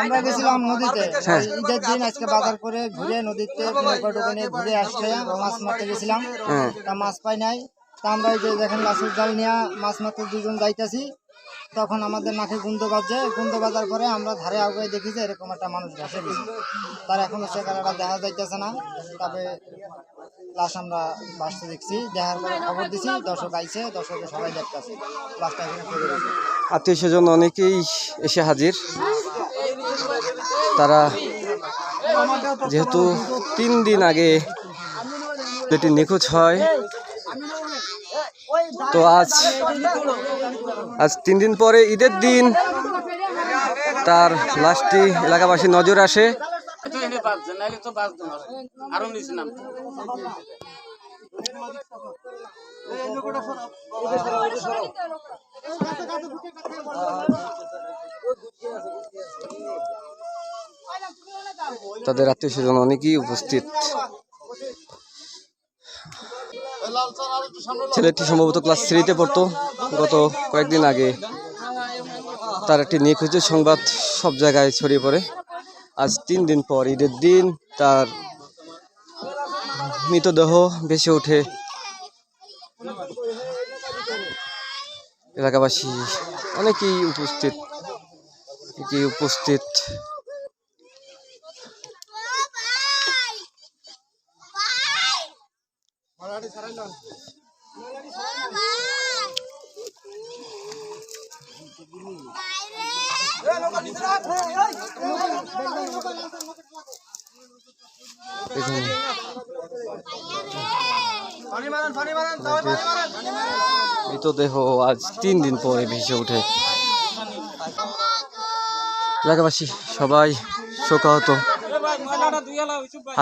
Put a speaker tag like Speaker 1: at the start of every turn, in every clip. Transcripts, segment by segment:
Speaker 1: আমরা গেছিলাম নদীতে।
Speaker 2: হ্যাঁ।
Speaker 1: ঈদের দিন আজকে বাজার করে ঘুরে নদীতে নৌকাটুকু নিয়ে ঘুরে আসলে মাছ মারতে গেছিলাম।
Speaker 2: হ্যাঁ।
Speaker 1: তা মাছ পাই নাই। তা আমরা এই যে দেখেন লাসুর জাল নিয়ে মাছ মারতে দুজন যাইতেছি। তখন আমাদের নাকে গুন্দ বাজছে। গুন্দ বাজার পরে আমরা ধারে আগে দেখি যে এরকম একটা মানুষ ভেসে গেছে। তার এখনও সে কালারটা দেখা যাইতেছে না। তবে লাশ আমরা বাসতে দেখছি। দেখার পরে খবর দিছি। দর্শক আইছে দর্শকে সবাই দেখতেছে। লাশটা এখানে
Speaker 2: আত্মীয় স্বজন অনেকেই এসে হাজির। তারা যেহেতু তিন দিন আগে এটি নিখোঁজ হয়, তো আজ আজ তিন দিন পরে ঈদের দিন তার লাশটি এলাকাবাসী নজর আসে।
Speaker 3: আরও
Speaker 2: তাদের আত্মীয় স্বজন অনেকেই উপস্থিত। ছেলেটি সম্ভবত ক্লাস থ্রিতে পড়তো। গত কয়েকদিন আগে তার একটি নিখোঁজের সংবাদ সব জায়গায় ছড়িয়ে পড়ে। আজ তিন দিন পর ঈদের দিন তার মৃতদেহ ভেসে ওঠে এলাকাবাসী। অনেকেই উপস্থিত। উপস্থিত এখানে মৃতদেহ আজ তিন দিন পরে ভেসে ওঠে। এলাকাবাসী সবাই শোকাহত।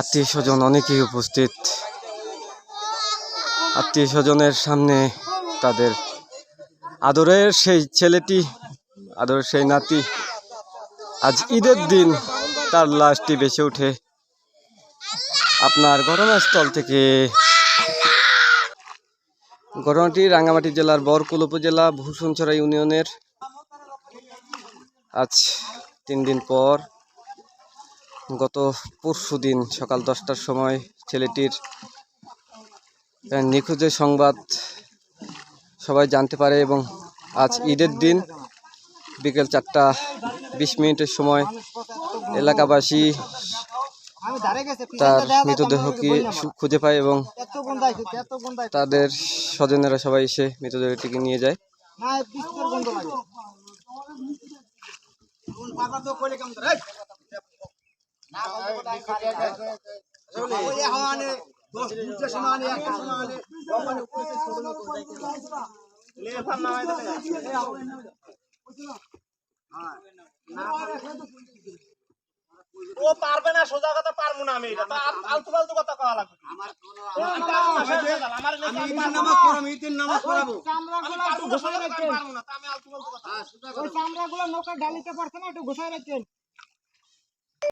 Speaker 2: আত্মীয় স্বজন অনেকেই উপস্থিত। আত্মীয় স্বজনের সামনে তাদের আদরের সেই ছেলেটি, আদরের সেই নাতি আজ ঈদের দিন তার লাশটি বেঁচে ওঠে। আপনার ঘটনাস্থল থেকে ঘটনাটি রাঙ্গামাটি জেলার বরকুল উপজেলা ভূষণছড়া ইউনিয়নের আজ তিন দিন পর গত পরশু দিন সকাল দশটার সময় ছেলেটির নিখোঁজের সংবাদ সবাই জানতে পারে এবং আজ ঈদের দিন বিকেল চারটা বিশ মিনিটের সময় এলাকাবাসী তার মৃতদেহকে খুঁজে পায় এবং তাদের স্বজনেরা সবাই এসে মৃতদেহটিকে নিয়ে যায়।
Speaker 1: না
Speaker 4: ও পারবে না সোজা কথা পারব না আমি? এটা ফালতু কথা কওয়া লাগবে। আমার। আমার আমি। আমি পারব না, সোজা কথা আমি পারব না, তা আমি আলতু ফালতু কথা
Speaker 1: ওই চামড়াগুলো নৌকা ডালিতে পারছে না একটু ঘুষাই রাখছেন